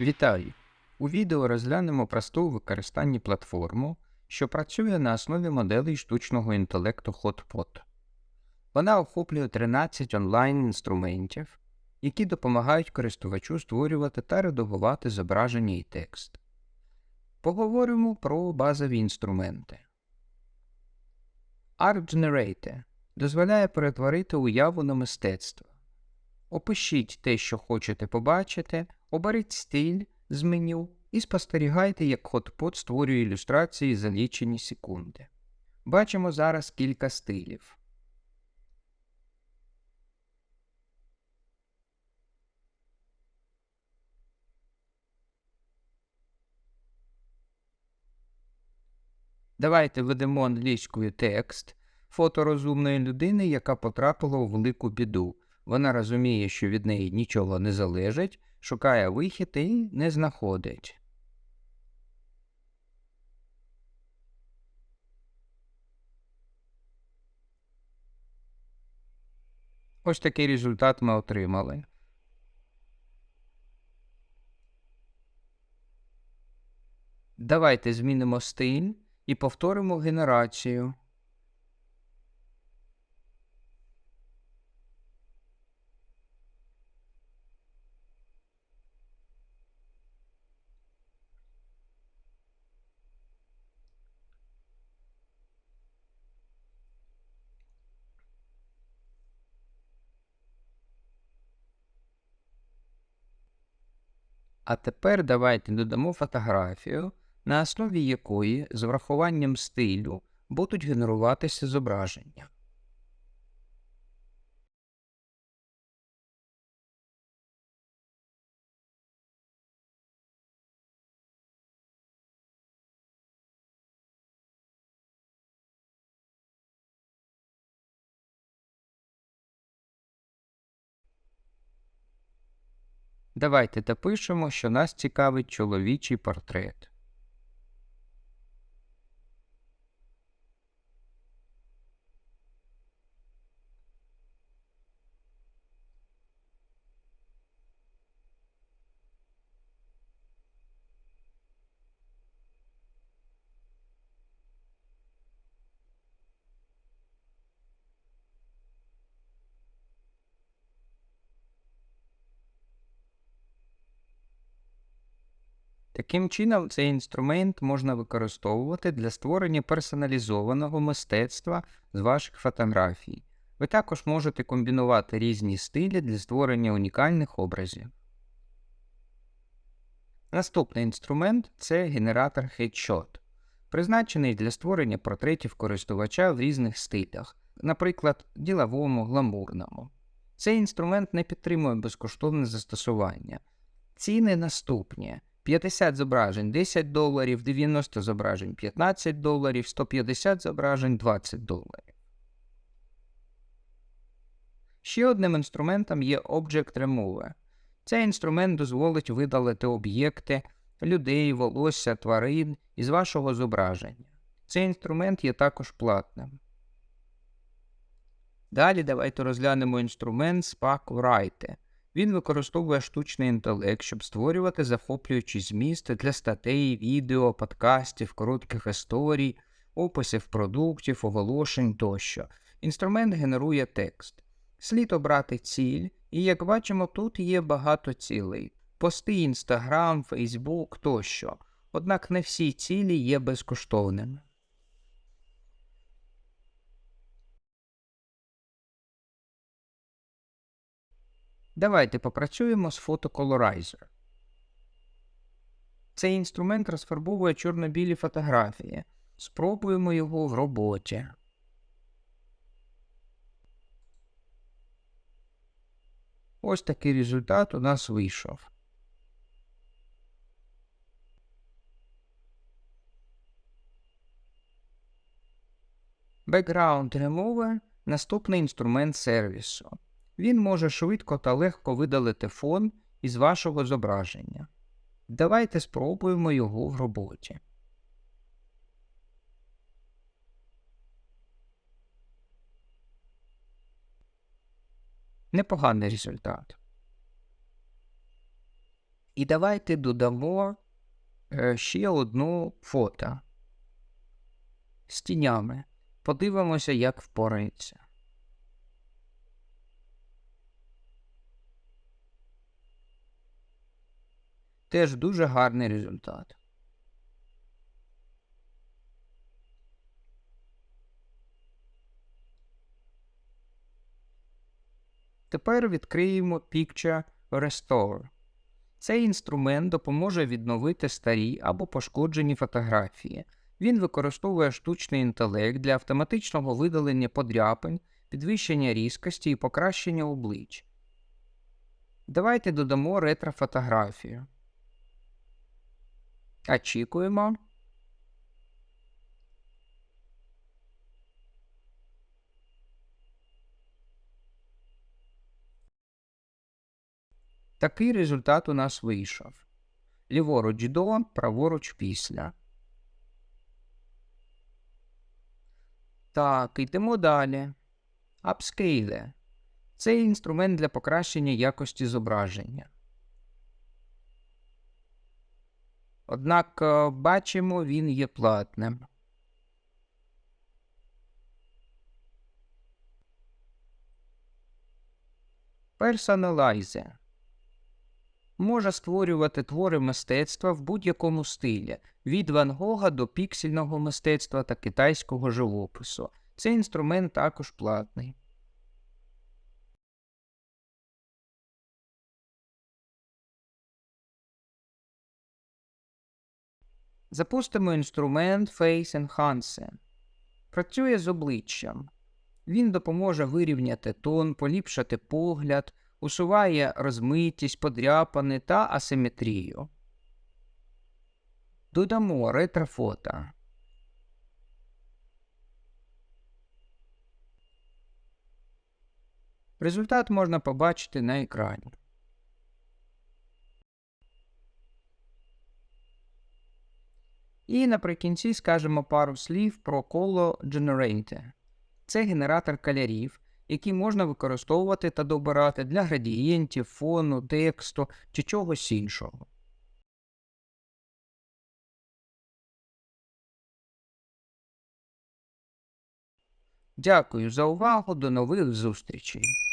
Вітаю! У відео розглянемо просту у використанні платформу, що працює на основі моделей штучного інтелекту HotPot. Вона охоплює 13 онлайн-інструментів, які допомагають користувачу створювати та редагувати зображення і текст. Поговоримо про базові інструменти. Art Generator дозволяє перетворити уяву на мистецтво. Опишіть те, що хочете побачити, оберіть стиль з меню і спостерігайте, як HotPot створює ілюстрації за лічені секунди. Бачимо зараз кілька стилів. Давайте введемо англійською текст фото розумної людини, яка потрапила у велику біду. Вона розуміє, що від неї нічого не залежить, шукає вихід і не знаходить. Ось такий результат ми отримали. Давайте змінимо стиль і повторимо генерацію. А тепер давайте додамо фотографію, на основі якої з врахуванням стилю будуть генеруватися зображення. Давайте допишемо, що нас цікавить чоловічий портрет. Таким чином, цей інструмент можна використовувати для створення персоналізованого мистецтва з ваших фотографій. Ви також можете комбінувати різні стилі для створення унікальних образів. Наступний інструмент це генератор Headshot, призначений для створення портретів користувача в різних стилях, наприклад, діловому, гламурному. Цей інструмент не підтримує безкоштовне застосування. Ціни наступні. 50 зображень 10 доларів, 90 зображень 15 доларів, 150 зображень 20 доларів. Ще одним інструментом є Object Remover. Цей інструмент дозволить видалити об'єкти, людей, волосся, тварин із вашого зображення. Цей інструмент є також платним. Далі давайте розглянемо інструмент Spark Writer. Він використовує штучний інтелект, щоб створювати захоплюючі змісти для статей, відео, подкастів, коротких історій, описів продуктів, оголошень тощо. Інструмент генерує текст. Слід обрати ціль, і як бачимо, тут є багато цілей: пости Instagram, Facebook тощо. Однак не всі цілі є безкоштовними. Давайте попрацюємо з Photocolorizer. Цей інструмент розфарбовує чорно-білі фотографії. Спробуємо його в роботі. Ось такий результат у нас вийшов. Background Remover – наступний інструмент сервісу. Він може швидко та легко видалити фон із вашого зображення. Давайте спробуємо його в роботі. Непоганий результат. І давайте додамо е, ще одну фото з тінями. Подивимося, як впорається. Теж дуже гарний результат. Тепер відкриємо Picture Restore. Цей інструмент допоможе відновити старі або пошкоджені фотографії. Він використовує штучний інтелект для автоматичного видалення подряпин, підвищення різкості і покращення облич. Давайте додамо ретрофотографію. Очікуємо. Такий результат у нас вийшов. Ліворуч до, праворуч після. Так, йдемо далі. Апскейле. Це інструмент для покращення якості зображення. Однак е, бачимо, він є платним. Personalize може створювати твори мистецтва в будь-якому стилі, від Ван Гога до піксельного мистецтва та китайського живопису. Цей інструмент також платний. Запустимо інструмент Face Enhance. Працює з обличчям. Він допоможе вирівняти тон, поліпшити погляд, усуває розмитість, подряпини та асиметрію. Додамо ретрофото. Результат можна побачити на екрані. І наприкінці скажемо пару слів про коло Generate. Це генератор кольорів, які можна використовувати та добирати для градієнтів, фону, тексту чи чогось іншого. Дякую за увагу. До нових зустрічей.